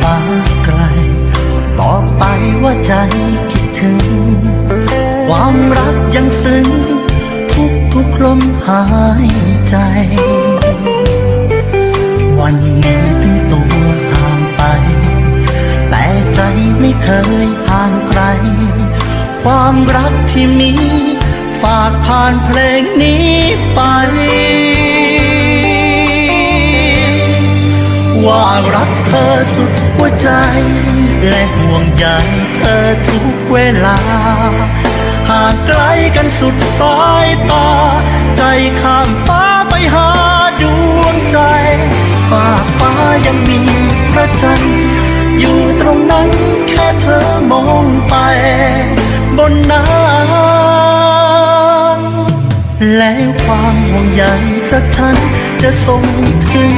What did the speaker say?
ฟ้าไกล บอกไปว่าใจคิดถึง ความรักยังซึ้ง ทุกทุกลมหายใจ วันนี้ถึงตัวห่างไป แต่ใจไม่เคยห่างไกล ความรักที่มี ฝากผ่านเพลงนี้ไป ว่ารักเธอสุดหัวใจ และห่วงใยเธอทุกเวลา หากไกลกันสุดสายตา ใจข้ามฟ้าไปหาดวงใจฝากฟ้ายังมีพระจันทร์อยู่ตรงนั้นแค่เธอมองไป บนน้ำแล้วความห่วงใยจากฉันจะส่งถึง